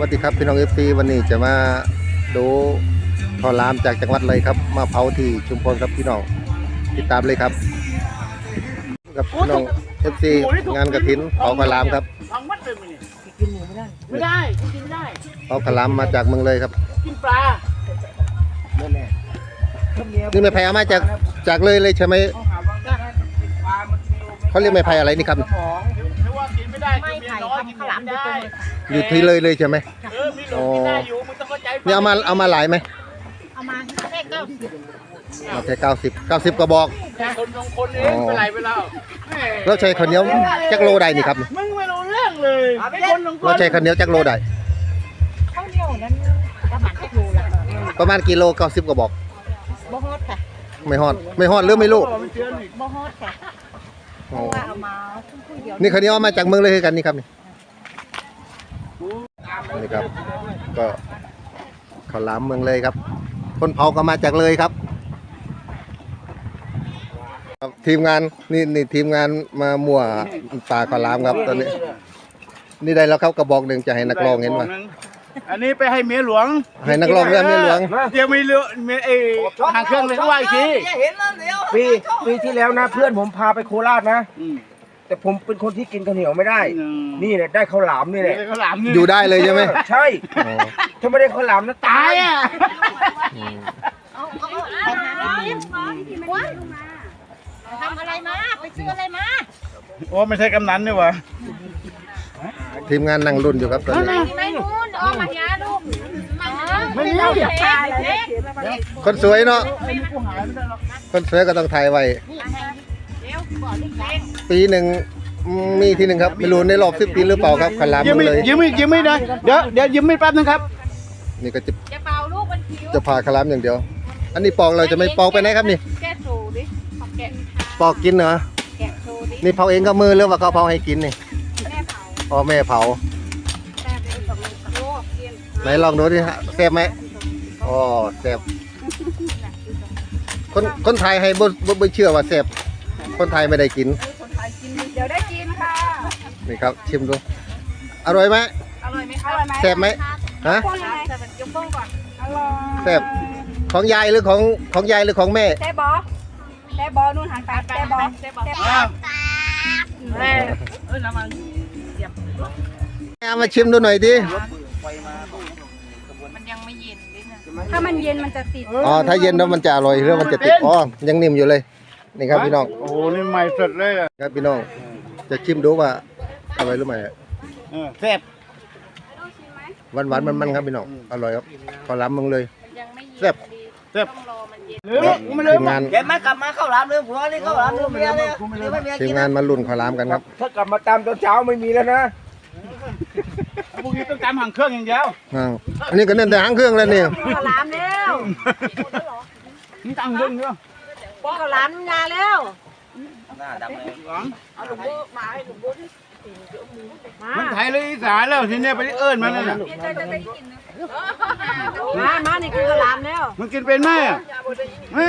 วัสดีครับพี่น้องเอฟซีวันนี้จะมาดูข้าวหลามจากจังหวัดเลยครับ มาเผาที่ชุมพรครับพี่น้องติดตามเลยครับ กับพี่น้องเอฟซีงานกระถินเผาข้าวหลามครับฟังมัดเลยมั้ยเนี่ยกินหมูไม่ได้ไม่ได้กินไม่ได้เผาข้าวหลามมาจากเมืองเลยครับ กินปลานี่ไม่แพ้เอามาจากจากเลยเลยใช่ไหมเขาหาว่าได้ปลามันมีโอมเขาเรียกไม่แพ้อะไรนี่ครับ ไผ่น้อยกินทำข้าวหลามไม่โดยตรได้งเลยค่ะอยู่ที่เลยเลยใช่ไหมเออมีหลงกินได้อยู่มึงต้องเข้าใจนี่เอามาเอามาหลายไหมเอามาแค่เก้าสิบเอาแค่เก้าสิบเก้าสิบกระบอก คนสองคนเองเป็นไรไปแล้วแหม่เราใช้ข้าวเหนียวจักโลใดนี่ครับมึงไม่รู้เรื่องเลยคนสองคนเราใช้ข้าวเหนียวจักโลใดข้าวเหนียวนั้นประมาณแค่โลละประมาณกิโลเก้าสิบกระบอก บ่ฮอดค่ะไม่ฮอดไม่ฮอดหรือไม่รู้มันเชื่อหนิบ่ฮอดค่ะเพอ๋อราะว่าเอามาคุยเดียวนี่คันนี้เอามาจากเมืองเลยคือกันนี่ครับนี่ นี่ครับ ก็ข้าวหลามเมืองเลยครับ คนเผาก็มาจากเลยครับครับทีมงานนี่นี่ทีมงานมามั่วตาข้าวหลามครับตอนนี้ นี่ได้แล้วครับกระบอกหนึ่งจะให้นักร้องเห็นว่าอันนี้ไปให้เมียหลวงให้นักร้องเรื่องนี้หลวงเดี๋ยวมีเรือมีไอ้ทางเครื่องเลยเขาว่าอีกทีปีปีที่แล้วนะเพื่อนผมพาไปโคราชนะอืม แต่ผมเป็นคนที่กินข้าวเหนียวไม่ได้ อืม นี่แหละได้ข้าวหลามนี่แหละเขาหลามนี่อยู่ได้เลยใช่ไหมใช่อ๋อถ้าไม่ได้ข้าวหลามนะตาตายยอะอืมเอาเอาเอาเอาหากินว้ายทำอะไรมา ไปซื้ออะไรมา โอ้ไม่ใช่กำนันนี่หวะทีมงานนั่งรุ่นอยู่ครับตอนนี้ไม่นู้นออกมาหาลูกมาไม่มีอย่าพาเลยคนสวยเนาะไอ้นี่กูหายไม่ได้หรอกคนสวยก็ต้องถ่ายไว้เดี๋ยวบอกลูกเอง ปีหนึ่งมีทีหนึ่งครับไม่รู้ในรอบสิบปีหรือเปล่าครับขาวหลามยิ้มเมืไม่องเลยยิ้มไม่ยิ้มไม่ได้เดี๋ยวเดี๋ยวยิ้มไม่แป๊บนึงครับ นี่ก็จะจะเป่าลูกมันคิ้วจะพาขาวหลามอย่างเดียว อันนี้ปอกเราจะไม่ปอกไปไหนครับนี่แกะสูดิแกะปอกกินเหรอแกะสูดินี่เผาเองกับมือหรือว่าเขาเผาให้กินนี่แม่เผาอ๋อแม่เผาแม่เป็นสองโลกินไหนลองดูดิฮะแซ่บไหมอ๋อแซ่บคนคนไทยให้บ่บ่บ่เชื่อว่าแซ่บคนไทยไม่ได้กิน เนี่ครับชิมดู อร่อยไหมอร่อยไหมคะอร่อยไหมแซ่บไหมฮะคนอะไรแต่มันยกโป้งก่อนอร่อยแซ่บของยายหรือของของยายหรือของแม่เต้บอเต้บอนู่นหางตาเต้บอเต้บอเต้บออ้าวแม่เอ้ยน้ำมันเอามาชิมดูหน่อยดิมันยังไม่เย็นเลยนะถ้ามันเย็นมันจะติดอ๋อถ้าเย็นแล้วมันจะอร่อยหรือมันจะติดอ๋อยังนิ่มอยู่เลยนี่ครับพี่น้องโอ้โหนี่ใหม่สดเลยอะครับพี่น้องจะชิมดูว่า อร่อยหรือไม่เออแซ่บหวานหวานๆมันๆครับพี่น้อง อร่อยครับ ขอล้ำมึงเลย มันยังไม่เย็นแซ่บ ดีแซ่บ ต้องรอมันเย็นลืมกูไม่ลืทีมมงานเห็นไหมกลับมาข้าวหลามเรื่องผัวนี่ข้าวหลามเรื่องเมียเนี่ยเดี๋ยวไม่เมียทีมกินงานมาลุ่นขอล้ำกันครับ ถ้ากลับมาตามตอนเช้าไม่มีแล้วนะพวกนี้ต้องตามหางเครื่องอย่างเดียวอ่าอันนี้ก็เน้นแต่หางเครื่องแล้วนี่ ข้าวหลามแล้วนี่ตามเครื่องเดียวข้าวหลามยาแล้วหน้าดำเลยหลังเอาหลุมบูมาให้หลุมบูที่ มามันไทยเลยอีสานแล้วทีเนี้ยไปเอิ้นมันนั่นน่ะมามานี่คือข้าวหลามแล้วมันกินเป็นไหมอะฮะ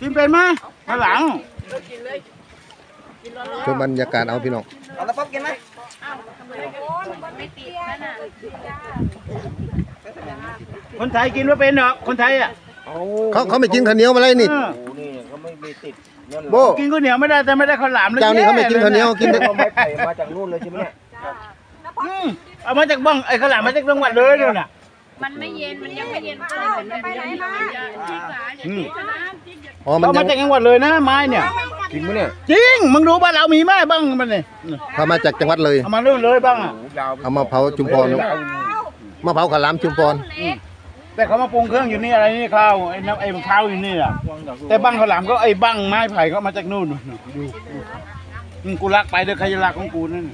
กินเป็นไหมข้างหลังชมบรรยากาศเอาพี่น้องเอาแล้วป๊อปกินไหมไม่ติดนั่นน่ะคนไทยกินว่าเป็นเหรอคนไทยอะโอ้เขาเขาไม่กินข้าวเหนียวมาเลยนี่ โบกินข้าวเหนียวไม่ได้แต่ไม่ได้ข้าวหลามเลยเจ้านี่เขาไม่กินข้าวเหนียวกินแต่เขาไม่ไผ่มาจากนู่นเลยใช่ไหมเนี่ยอืมเอามาจากบ้องไอ้ข้าวหลามมาจากจังหวัดเลยเนี่ยน่ะมันไม่เย็นมันยังไม่เย็นก็เลยมันไปไหนมาอืมอ๋อมันเอายัมางจากจังหวัดเลยนะไม้เนี่ยจริงไหมเนี่ยจริงมึงรู้บ้านเรามีไหมบ้างมันเนี่ยเขามาจากจังหวัดเลยเอามาเรื่อยเลยบ้างอะยาวเอามาเผาจุมพรมาเผาขาวหลามจุมพร แต่เขามาปรุงเครื่องอยู่นี่อะไรนี่ข้าวไอ้น้ำไอ้ข้าวอยู่นี่อะแต่บ้างข้าวหลามก็ไอ้บ้างไม้ไผ่ก็มาจากนู่นดูอืมกูรักไปเด้อใครจะรักของกูนั่น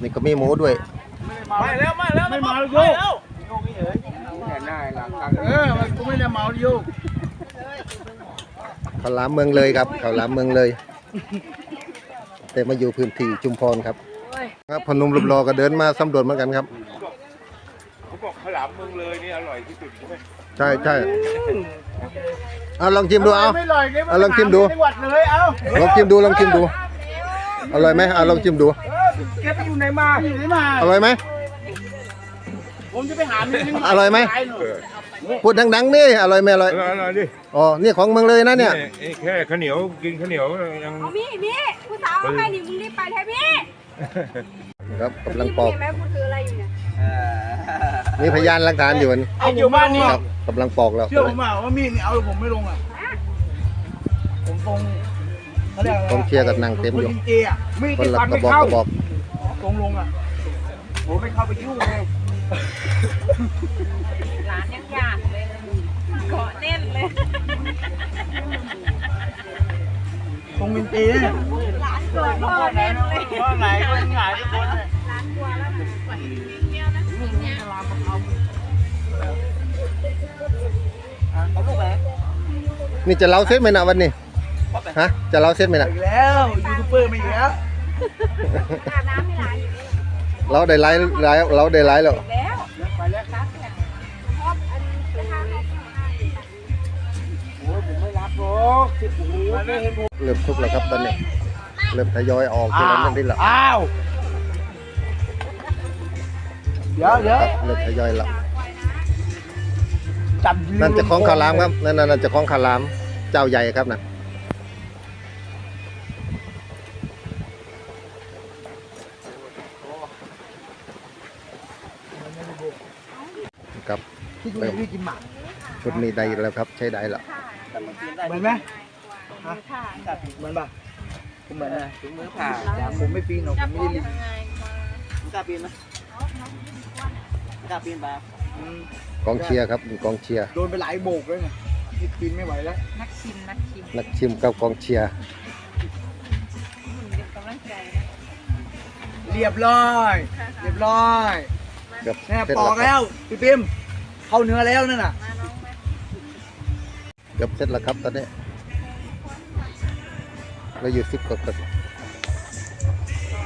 นี่ก็มีหมูด้วยไม่แล้วไม่แล้วไม่เมาโยกแค่หน้าหลังกลางเออมันกูไม่ได้เมาโยกขาวหลามเมืองเลยครับขาวหลามเมืองเลย แต่มาอยู่พื้นที่จุมพรครับ ครับพอหนุ่มรูปรอก็เดินมาสำรวจเหมือนกันครับเขา บอกข้าวหลามเมืองเลยนี่อร่อยที่สุดใช่ไหมใช่ใช่เอาลองชิมดูเอา ไม่ลอยเลยเอาลองชิมดู จังหวัดเลยเอาลองชิมดูลองชิมดูอร่อยไหมเอาลองชิมดูแกไปอยู่ไหนมาอยู่ไหนมาอร่อยไหมผมจะไปหาเมียให้นอร่อยไหมตาน่พูดดังๆนี่อร่อยไหมอร่อยอร่อยอร่อยดิอ๋อนี่ของเมืองเลยนะเนี่ยนี่แค่ข้าวเหนียวกินข้าวเหนียวยังเอาพี่พี่ผู้สาวเอาไปนี่มึงรีบไปแท้พี่ครับกำลังปอก เห็นไหมกูถืออะไรอยู่เนี่ย มีพยานหลักฐานอยู่อันไอ้อยู่บ้านนี่ครับกำลังปอกแล้วเชื่อผมว่าว่ามีดนี่เอาผมไม่ลงอะผมตรงเขาเรียกอะไรกองเชียร์กับนางเต็มอยู่คนจริงๆอะมีดคนที่ละฟันกไม่ระบอกเข้ากระบอกตรงลงอะผมไม่เข้าไปยุ่งเลยร้านยังยากเลยเกาะแน่นเลยตรงมินตีเนี่ยร้านเกิดเกาะแน่นเลยว่าไหนก็หงายทุกคนเลย นี่จะเล้าเซตไหมนะวันนี้ฮะจะเล้าเซตไหมนะอีกแล้วยูทูบเบอร์มาอีกแล้วอาบน้ำไม่ร้านอยู่นี่เราได้ไลฟ์ไลฟ์เราได้ไลฟ์แล้วแล้วไปแล้วครับชอบอันกระทะเขาให้โอ้ยผมไม่รับหรอกสิบโอ้โหไม่เห็นผมเริ่มทุกแล้วครับตอนนี้เริ่มทยอยออกทีละนิดนิดละอ้าวเดี๋ยวเดี๋ยวครับเริ่มทยอยละ จับยืนั่นจะคล้องขาวหลามครับนั่นนั่นจะคล้องขาวหลามเจ้าใหญ่ครับนะกับที่ดูนี่กินหมากชุดนี้ได้แล้วครับ ใช้ได้แล้วเหมือนไหมฮะเหมือนป่ะผมเหมือนนะถุงมือผ่าผมไม่ปีนหรอกผมไม่ได้ลิงมึงกล้าปีนไหมกล้าปีนเปล่า กองเชียร์ครับกองเชียร์โดนไปหลายโบกเลยไงนี่ปีนไม่ไหวแล้วนักชิมนักชิมนักชิมกับกองเชียร์หุ่นเป็นกำลังใจนะเรียบร้อย เรียบร้อยเกือบแน่เสร็จปอกแล้วคแล้รับวพี่ปิมเข้าเนื้อแล้วนั่นน่ะมาน้องมาเกือบเสร็จแล้วครับตอนนี้เราอยู่สิบกว่าคน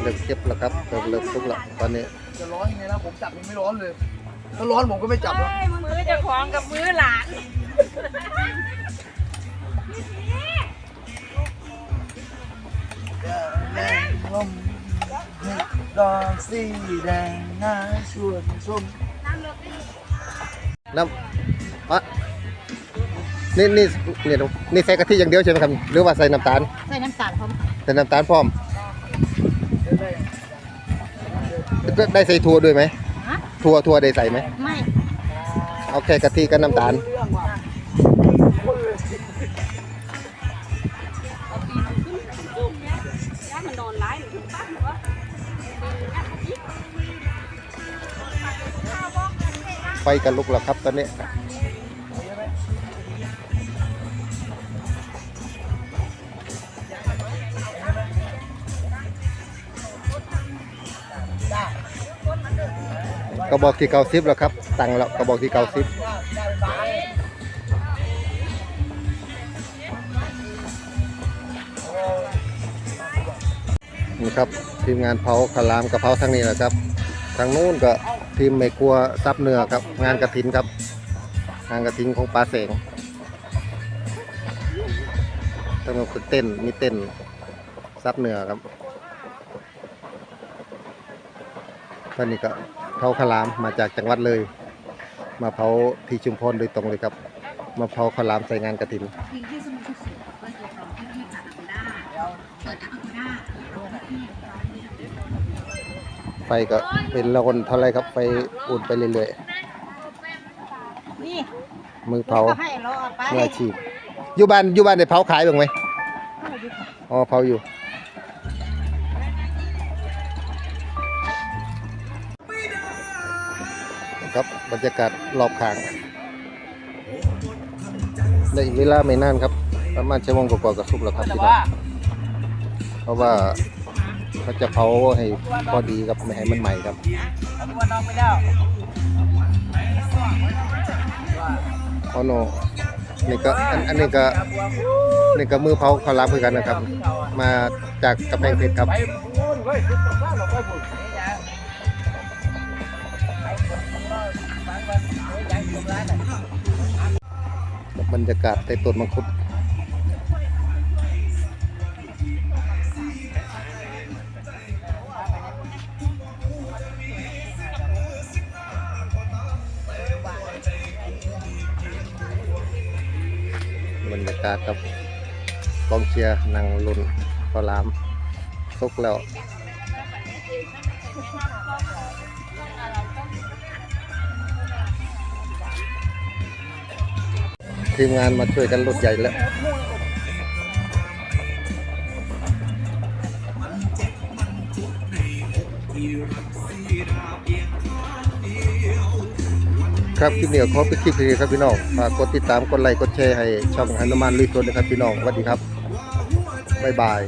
เริ่มเจ็บแล้วครับเริ่มเริ่มทุกแล้วตอนนี้จะร้อนยังไงนะผมจับมันไม่ร้อนเลย ถ้าร้อนผมก็ไม่จับแล้วเฮ้ยมือเจะคล้าของกับมือหลานแดงลมดอกสีแดงน่าชวนชมน้ำอะนี่นี่นี่นี่ใส่กะทิอย่างเดียวใช่ไหมครับ หรือว่าใส่น้ำตาล ใส่น้ำตาลพร้อม ใส่น้ำตาลพร้อมก็ได้ใส่ถั่วด้วยไหม ฮะถั่วถั่วได้ใส่ไหม ไม่เอาแค่กะทิกับน้ำตาลเรื่องว่ะเอาปีนขึ้นจุ่มเนี่ยย่ามันนอนร้ายหนูถึงปั้นหรือว่าย่าเขาจิ๊บข้าวบอกกันเลยนะไฟกันลุกแล้วครับตอนนี้ กระบอกที่เก้าสิบแล้วครับ ตังแล้วกระบอกที่เก้าสิบนี่ครับทีมงานเผาขลามกระเพราทางนี้นะครับ ทางนู้นก็ทีมไม่กลัวซับเนื้อครับ งานกระถินครับ งานกระถินของปลาเสงทั้งหมดคือเต้นมีเต้นซับเนื้อครับตอนนี้ก็ เผาขาวหลามมาจากจังหวัดเลย มาเผาที่ชุมพรโดยตรงเลยครับ มาเผาขาวหลามใส่งานกระถินไฟก็เป็นละคนเท่าไรครับไฟอุ่นไปเรื่อยนี่ๆมือเผาก็ให้เราเอาไปเมื่ออาชีพอยู่บ้านอยู่บ้านได้เผาขายบ้างไหมอ๋อเผาอยู่ ครับบรรยากาศรอบข้างในอีกเวลาไม่นานครับ ประมาณชั่วโมงกว่าๆก็สุกแล้วครับพี่น้องเพราะว่าเขาจะเผาให้พอดีครับไม่ให้มันใหม่ครับเอาตัวน้องไปแล้วอ๋อโนนี่ก็อันอันนี้ก็นี่ก็มือเผาข้าวหลามคือกันนะครับ มาจากกำแพงเพชรครับ บรรยากาศใต้ต้นมังคุดบรรยากาศกับกองเชียร์นางลุนพอลามซกแล้ว ทีมงานมาช่วยกันรถใหญ่แล้วครับคลิปนี้ขอไปคลิปนี้ครับพี่น้องฝากกดติดตามกดไลค์กดแชร์ให้ช่องหนุมานลุยสวนนะครับพี่น้องสวัสดีครับบ๊ายบาย